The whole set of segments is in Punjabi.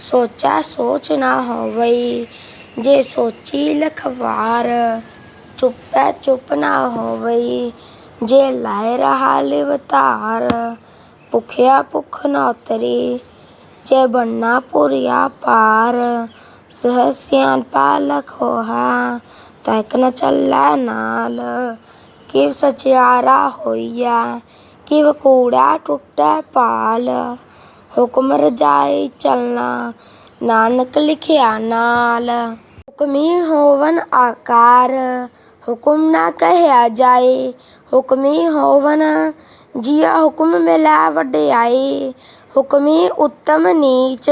ਸੋਚਾ ਸੋਚ ਨਾ ਹੋਵਈ, ਜੇ ਸੋਚੀ ਲਖਵਾਰ, ਚੁੱਪੈ ਚੁੱਪ ਨਾ ਹੋਵਈ, ਜੇ ਲਾਇ ਰਹਾ ਲਿਵਤਾਰ ਭੁਖਿਆ ਭੁਖ ਨਾ ਉਤਰੀ, ਜੇ ਬੰਨਾ ਪੁਰਿਆ ਪਾਰ ਸਹ ਸਿਆਣਪਾ ਲਖੋਹਾ ਤੈਕ ਨ ਚੱਲੈ ਨਾਲ, ਕਿਵ ਸਚਿਆਰਾ ਹੋਈਆ, ਕਿਵ ਕੂੜਾ ਟੁੱਟੈ ਪਾਲ। ਹੁਕਮ ਰਜਾਈ ਚਲਣਾ ਨਾਨਕ ਲਿਖਿਆ ਨਾਲ ਹੁਕਮੀ ਹੋਵਨ ਆਕਾਰ ਹੁਕਮ ਨਾ ਕਹਿਆ ਜਾਏ ਹੁਕਮੀ ਹੋਵਨ ਜੀਆ ਹੁਕਮ ਮਿਲੈ ਵਡਿਆਈ ਹੁਕਮੀ ਉੱਤਮ ਨੀਚ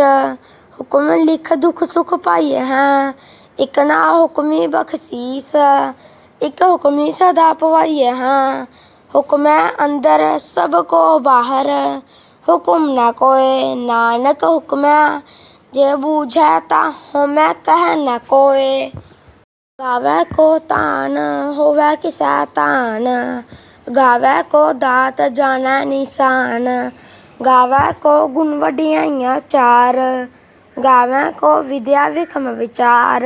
ਹੁਕਮ ਲਿਖ ਦੁਖ ਸੁਖ ਪਾਈਐ ਹੈ ਇਕ ਨਾ ਹੁਕਮੀ ਬਖਸ਼ੀਸ ਇਕ ਹੁਕਮੀ ਸਦਾ ਪਵਾਈਐ ਹੈ ਹੁਕਮੈ ਅੰਦਰ ਸਭ ਕੋ ਬਾਹਰ ਹੁਕਮ ਨਾ ਕੋਏ ਨਾਨਕ ਹੁਕਮੈ ਜੇ ਬੂਝੈ ਤਾ ਹਉਮੈ ਕਹਿ ਨ ਕੋਏ ਗਾਵੈ ਕੋ ਤਾਨ ਹੋਵੈ ਕਿਸੈ ਤਾਨ ਗਾਵੈ ਕੋ ਦਾਤ ਜਾਣੈ ਨਿਸ਼ਾਨ ਗਾਵੈ ਕੋ ਗੁਣ ਵਡਿਆਈਆਂ ਚਾਰ ਗਾਵੈ ਕੋ ਵਿਦਿਆ ਵਿਖਮ ਵਿਚਾਰ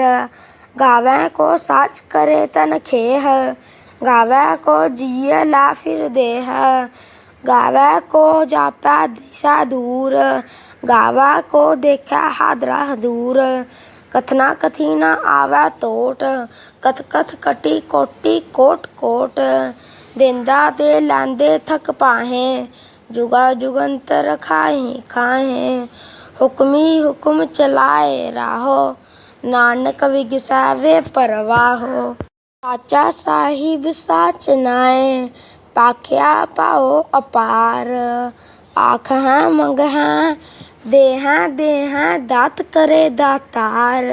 ਗਾਵੈ ਕੋ ਸਾਚ ਕਰੇ ਤਨ ਖੇਹ ਗਾਵੈ ਕੋ ਜੀਏ ਲਾ ਫਿਰ ਦੇਹ ਗਾਵੈ ਕੋ ਜਾਪੈ ਦਿਸ਼ਾ ਦੂਰ, ਗਾਵੈ ਕੋ ਦੇਖੈ ਹਾਦਰਾ ਹਦੂਰ। ਕਥਨਾ ਕਥੀ ਨ ਆਵੈ ਕਥ ਕਥ ਕਟੀ ਕੋਟੀ ਕੋਟ ਕੋਟ। ਦੇਂਦਾ ਦੇ ਲੈਂਦੇ ਥਕ ਪਾਹੇ ਜੁਗਾ ਜੁਗੰਤਰ ਖਾਹੇ ਖਾਹੇ। ਹੁਕਮੀ ਹੁਕਮ ਚਲਾਏ ਰਾਹੋ, ਨਾਨਕ ਵਿਗਸੈ ਵੇ ਪਰਵਾਹੋ। ਸਾਚਾ ਸਾਹਿਬ ਸਾਚ ਨਾਏ ਪਾਖਿਆ ਪਾਓ ਅਪਾਰ। ਆਖ ਹੈ ਦੇਹਾਂ ਦੇਹਾਂ ਦੇਹ ਦੇਹ ਦਾਤ ਕਰੇ ਦਾਤਾਰ।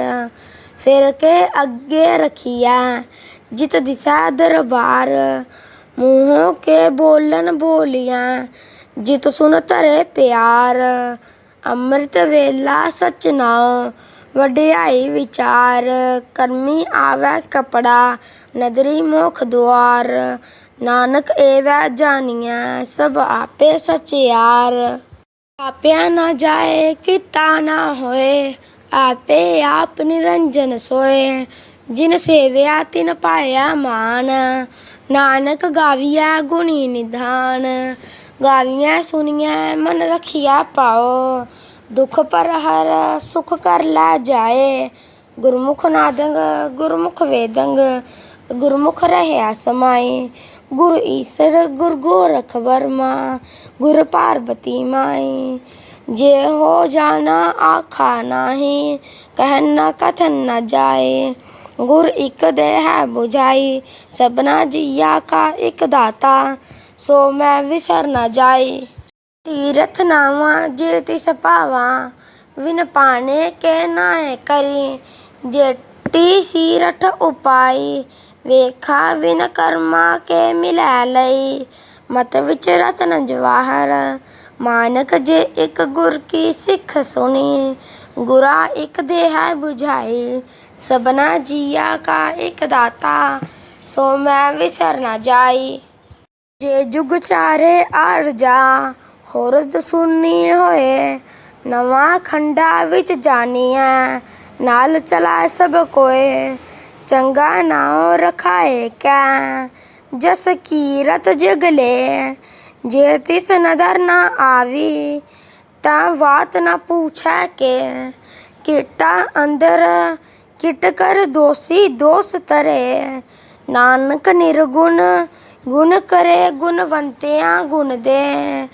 ਫਿਰ ਕੇ ਅੱਗੇ ਰਖੀਆ ਜਿਤ ਦਿਸਾ ਦਰਬਾਰ। ਮੂੰਹੋਂ ਕੇ ਬੋਲਨ ਬੋਲੀਆਂ ਜਿਤ ਸੁਨ ਧਰੇ ਪਿਆਰ। ਅੰਮ੍ਰਿਤ ਵੇਲਾ ਸਚ ਨਾਉ, ਵਡਿਆਈ ਵਿਚਾਰ। ਕਰਮੀ ਆਵੈ ਕਪੜਾ, ਨਦਰੀ ਮੋਖ ਦੁਆਰ। ਨਾਨਕ ਏਵੈ ਜਾਣੀਐ ਸਭ ਆਪੇ ਸਚਿਆਰ ਆਪਿਆ ਨਾ ਜਾਏ, ਕੀਤਾ ਨਾ ਹੋਏ, ਆਪੇ ਆਪ ਨਿਰੰਜਨ ਸੋਏ। ਜਿਨ ਸੇਵਿਆ, ਤਿਨ ਪਾਇਆ ਮਾਨ। ਨਾਨਕ ਗਾਵੀਐ ਗੁਣੀ ਨਿਧਾਨ। ਗਾਵੀਐ ਸੁਣੀਐ ਮਨ ਰਖਿਆ ਪਾਓ ਦੁਖ ਪਰ ਹਰ ਸੁਖ ਕਰ ਲੈ ਜਾਏ। ਗੁਰਮੁਖ ਨਾਦੰਗ, ਗੁਰਮੁਖ ਵੇਦੰਗ। ਗੁਰਮੁਖ ਰਹਿਆ ਸਮਾਏ। ਗੁਰ ਈਸਰ, ਗੁਰ ਗੋਰਖ ਵਰਮਾ, ਗੁਰ ਪਾਰਬਤੀ ਮਾਈ ਜੇ ਹੋ ਜਾਣਾ ਆਖਾ ਨਾਹੀ ਕਹਿਨ ਨ ਕਥਨ ਨਾ ਜਾਏ। ਗੁਰ ਇਕ ਦੇ ਹੈ 부ਝਾਈ ਸਭਨਾ ਜੀਆ ਕਾ ਇਕ ਦਾਤਾ, ਸੋ ਮੈਂ ਵਿਸਰ ਨਾ ਜਾਈ ਤੀਰਥ ਨਾਵਾ ਜੇ ਤਿਸ ਭਾਵਾ ਵਿਨ ਪਾਣੇ ਕੇ ਨਾਏ ਕਰੀ। ਜੇਟੀ ਸੀਰਠ ਉਪਾਈ ਵੇਖਾ ਵਿਨ ਕਰਮਾ ਕੇ ਮਿਲੈ ਲਈ। ਮਤ ਵਿਚ ਰਤਨ ਜਵਾਹਰ, ਮਾਨਕ ਜੇ ਇਕ ਗੁਰ ਕੀ ਸਿੱਖ ਸੁਣੀ, ਗੁਰਾ ਇਕ ਦੇ 부ਝਾਈ ਸਭਨਾ ਜੀਆ ਕਾ ਇਕ ਦਾਤਾ, ਸੋ ਮੈਂ ਵਿਸਰ ਨ ਜਾਈ। ਜੇ ਜੁਗ ਚਾਰੇ ਆਰਜਾ ਹੋਰਦ ਸੁਨੀ ਹੋਏ, ਨਵਾਂ ਖੰਡਾ ਵਿੱਚ ਜਾਣੀਐ ਨਾਲ ਚਲਾ ਸਭ ਕੋਏ। ਚੰਗਾ ਨਾਉ ਰਖਾਏ ਕੈ ਜਸ ਕੀਰਤ ਜਗਲੇ, ਜੇ ਤਿਸ ਨਦਰ ਨਾ ਆਵੀ, ਤਾਂ ਬਾਤ ਨਾ ਪੁੱਛੈ ਕੇ, ਕੀਟਾ ਅੰਦਰ ਕਿਟ ਕਰ ਦੋਸੀ ਦੋਸ ਤਰੇ, ਨਾਨਕ ਨਿਰਗੁਣ ਗੁਣ ਕਰੇ ਗੁਣਵੰਤਿਆਂ ਗੁਣ ਦੇ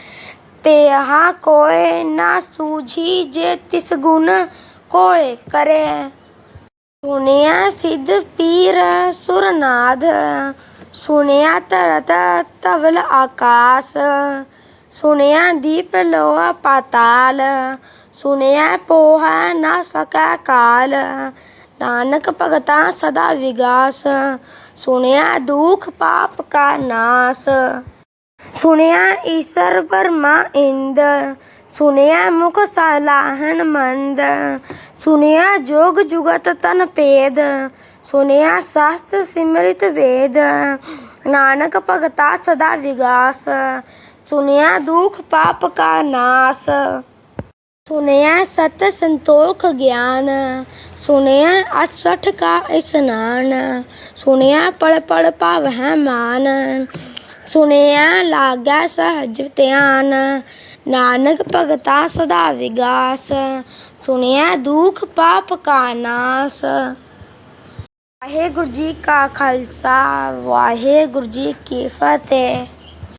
ਤੇ ਆਹ ਕੋਏ ਨਾ ਸੂਝੀ ਜੇ ਤਿਸ ਗੁਣ ਕੋਏ ਕਰੇ। ਸੁਣਿਆ ਸਿੱਧ ਪੀਰ ਸੁਰਨਾਥ ਸੁਣਿਆ ਧਰਤ ਧਵਲ ਆਕਾਸ, ਸੁਣਿਆ ਦੀਪ ਲੋਹ ਪਾਤਾਲ, ਸੁਣਿਆ ਪੋਹਾ ਨਾ ਸਕੈ ਕਾਲ, ਨਾਨਕ ਭਗਤਾ ਸਦਾ ਵਿਗਾਸ, ਸੁਣਿਆ ਦੁਖ ਪਾਪ ਕਾ ਨਾਸ। ਸੁਣਿਆ ਈਸਰ ਬਰਮਾ ਇੰਦ, ਸੁਣਿਆ ਮੁਖ ਸਲਾਹਨ ਮੰਦ, ਸੁਣਿਆ ਜੋਗ ਜੁਗਤ ਤਨ ਭੇਦ ਸੁਣਿਆ ਸ਼ਾਸਤਰ ਸਿਮਰਿਤ ਵੇਦ, ਨਾਨਕ ਭਗਤਾ ਸਦਾ ਵਿਗਾਸ, ਸੁਣਿਆ ਦੁਖ ਪਾਪ ਕਾ ਨਾਸ, ਸੁਣਿਆ ਸਤ ਸੰਤੋਖ ਗਿਆਨ, ਸੁਣਿਆ 68 ਕਾ ਇਸਨਾਨ, ਸੁਣਿਆ ਪੜ ਪੜ ਭਵ ਹੈ ਮਾਨ ਸੁਣਿਆ, ਲਾਗਾ ਸਹਜ ਧਿਆਨ, ਨਾਨਕ ਭਗਤਾ ਸਦਾ ਵਿਗਾਸ, ਸੁਣਿਆ ਦੁਖ ਪਾਪ ਕਾ ਨਾਸ। ਵਾਹਿਗੁਰੂ ਜੀ ਕਾ ਖਾਲਸਾ, ਵਾਹਿਗੁਰੂ ਜੀ ਕੀ ਫਤਿਹ।